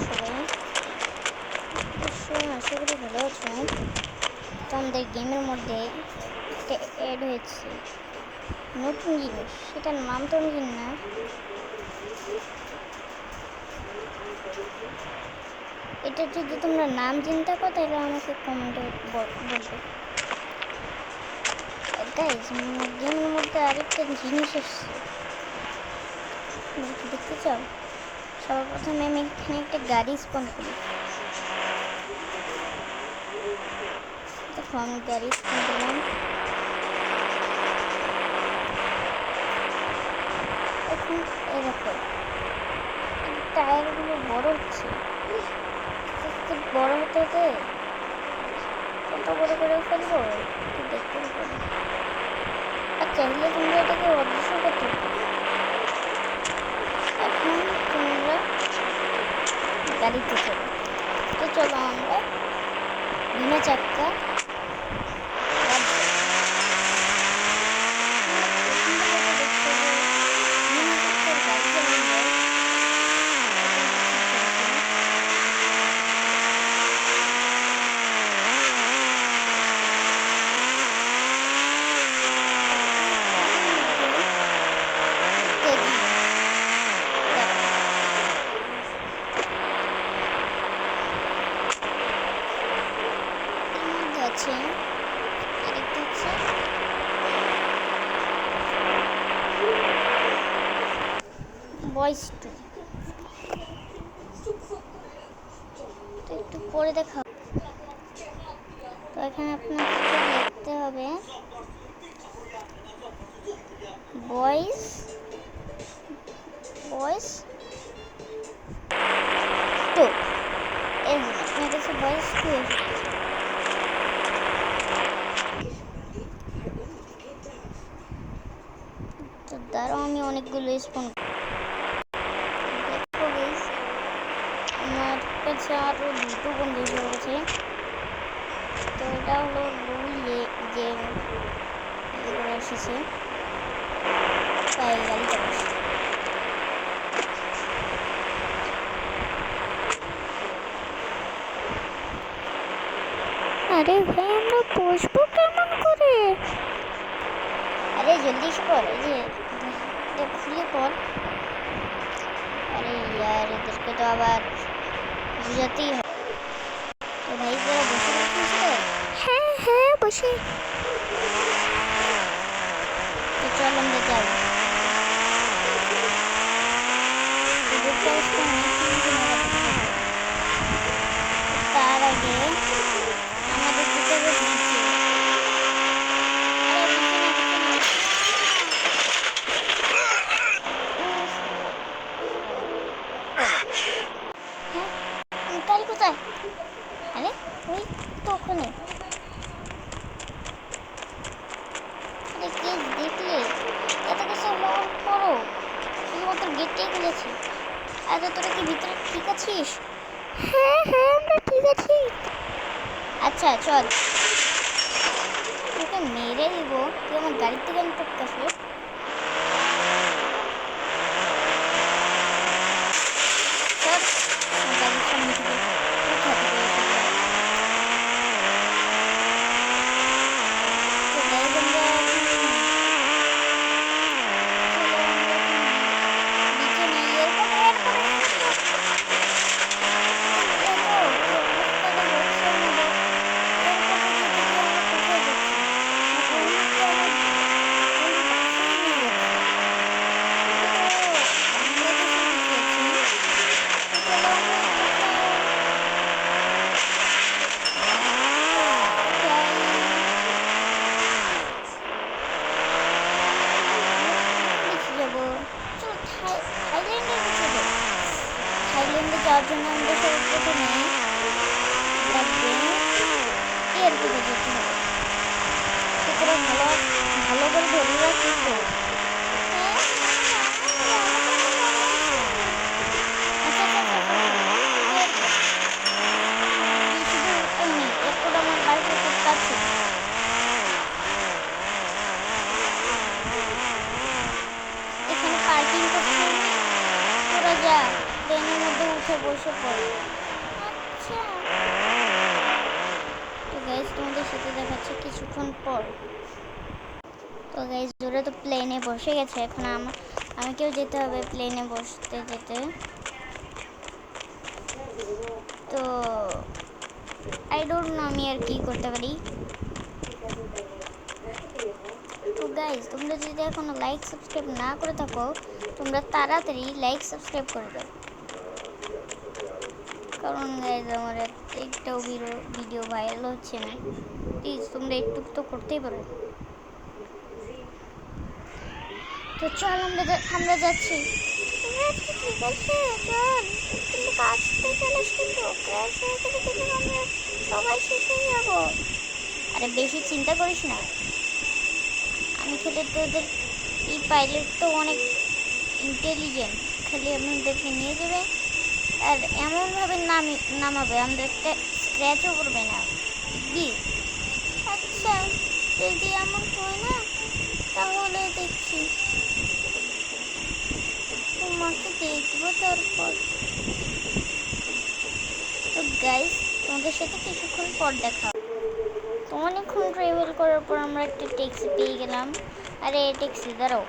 সবাই অবশ্যই আশা করি ভালো আছো তো আমাদের গেমের মধ্যে একটা অ্যাড হয়েছে। নতুন জিনিস, সেটার নাম তো আমি না। এটা যদি তোমরা নাম চিন্তা করো তাহলে আমাকে কমেন্টে বলবে। গাইজ গেমের মধ্যে আরেকটা জিনিস এসছে। দেখতে চাও? সবার প্রথমে আমি এখানে একটা গাড়ি স্পন করি। দেখো, আমি গাড়ি স্পন করলাম। এখন দেখো টায়ারগুলো বড় হচ্ছে। বড় হতে হতে কত বড় করে ফেলব? একটু দেখতে হবে। আর চাইলে এটাকে অদৃশ্য করতে পারো এখন তোমরা গাড়িতে চলো তো চলো আমরা বিনা চাক্কা গাড়ি চালাই। তোমরা প্রথম থেকে দেখছ যে বিনা চাক্কার গাড়ি চালানো যায়। তেজি। দেখো। এর মধ্যে আছে? হচ্ছে বয়েস টু একটু পরে দেখা তো এখানে আপনাকে লিখতে হবে? বয়েস বয়েস টু এই আপনার কাছে বয়েস টু এসেছে তো দাঁড়াও আমি অনেকগুলো স্পন আমার কাছে আরও দুটো বন্ধু গেছে। তো এটা হলো রুল যে করে এসেছে আরে ভাই, আমরা বসবো কেমন করে? আরে জলদি এই যে। এটা খুলে পর আরে ইয়ার এদেরকে তো আবার বুঝাতেই হবে তো ভাই তোরা বসে পড়ছিস তো হ্যাঁ হ্যাঁ বসে তো চল আমরা যাই এদেরকে আজকে অনেকক্ষণ ধরে রাখতে হবে। তার আগে আমাদের যেতে হবে নিচে আরে নিচে না নিচে না হ্যাঁ গাড়ি কোথায় আরে ওই তো ওখানে আরে কে দেখলে এত কিছু হওয়ার পরও শুধুমাত্র গেটটাই খুলেছি আচ্ছা তোরা কি ভিতরে ঠিক আছিস? হ্যাঁ হ্যাঁ আমরা ঠিক আছি। আচ্ছা চল। তোকে মেরে দিব। তুই আমার গাড়ির থেকে আমি আসলো চল আমার গাড়ির সামনে থেকে কোথা থেকে এসেছে? তো guys, আমরা এখন- চলো আমরা এখন নিচে নেই এরকম এরকম যাওয়ার জন্য আমাদের সর্বপ্রথমে লাগবে এয়ারপোর্টে যেতে হবে। তো তোরা ভালো ভালো করে ধরে রাখিস তো হ্যাঁ, আচ্ছা, আচ্ছা, আচ্ছা, আচ্ছা, airport। তুই শুধু এমনি, airport আমার বাড়িতে খুব কাছে। এখানে পার্কিং করতে হবে তোরা যা ট্রেনের মধ্যে উঠে উঠে বসে পড়ো আচ্ছা তো গাইজ তোমাদের সাথে দেখাচ্ছে কিছুক্ষণ পর। তো গাইজ ওরা তো প্লেনে বসে গেছে, এখন আমার আমাকেও যেতে হবে প্লেনে বসতে যেতে। তো আই ডোন্ট নো আমি আর কি করতে পারি। তো গাইজ তোমরা যদি এখনও লাইক সাবস্ক্রাইব না করে থাকো, তোমরা তাড়াতাড়ি লাইক সাবস্ক্রাইব করে দাও। কারণ গাইজ আমার একটাও ভিডিও ভাইরাল হচ্ছে না। প্লিজ তোমরা একটু তো করতেই পারো। তো চল, আমরা আমরা যাচ্ছি। ঠিক চল কিন্তু আমরা যাব। আরে বেশি চিন্তা করিস না। আমি খেলে তোদের, এই পাইলট তো অনেক ইন্টেলিজেন্ট খালি আমাদেরকে নিয়ে যাবে। আর এমনভাবে নামি নামাবে, আমাদের আমাদেরকে স্ক্র্যাচও করবে না। বুঝলি আচ্ছা যদি এমন হয় না, তাহলে দেখছি। তোমাকে দেখব তারপর। তো গাইস তোমাদের সাথে কিছুক্ষণ পর দেখা তো অনেকক্ষণ ট্রাভেল করার পর আমরা একটা ট্যাক্সি পেয়ে গেলাম। আরে ট্যাক্সি দাঁড়াও।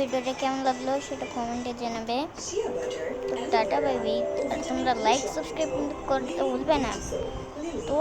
ভিডিওটা কেমন লাগল সেটা কমেন্টে জানাবে। তো টাটা বাই বাই আর তোমরা লাইক সাবস্ক্রাইব কিন্তু করতে ভুলবে না। তো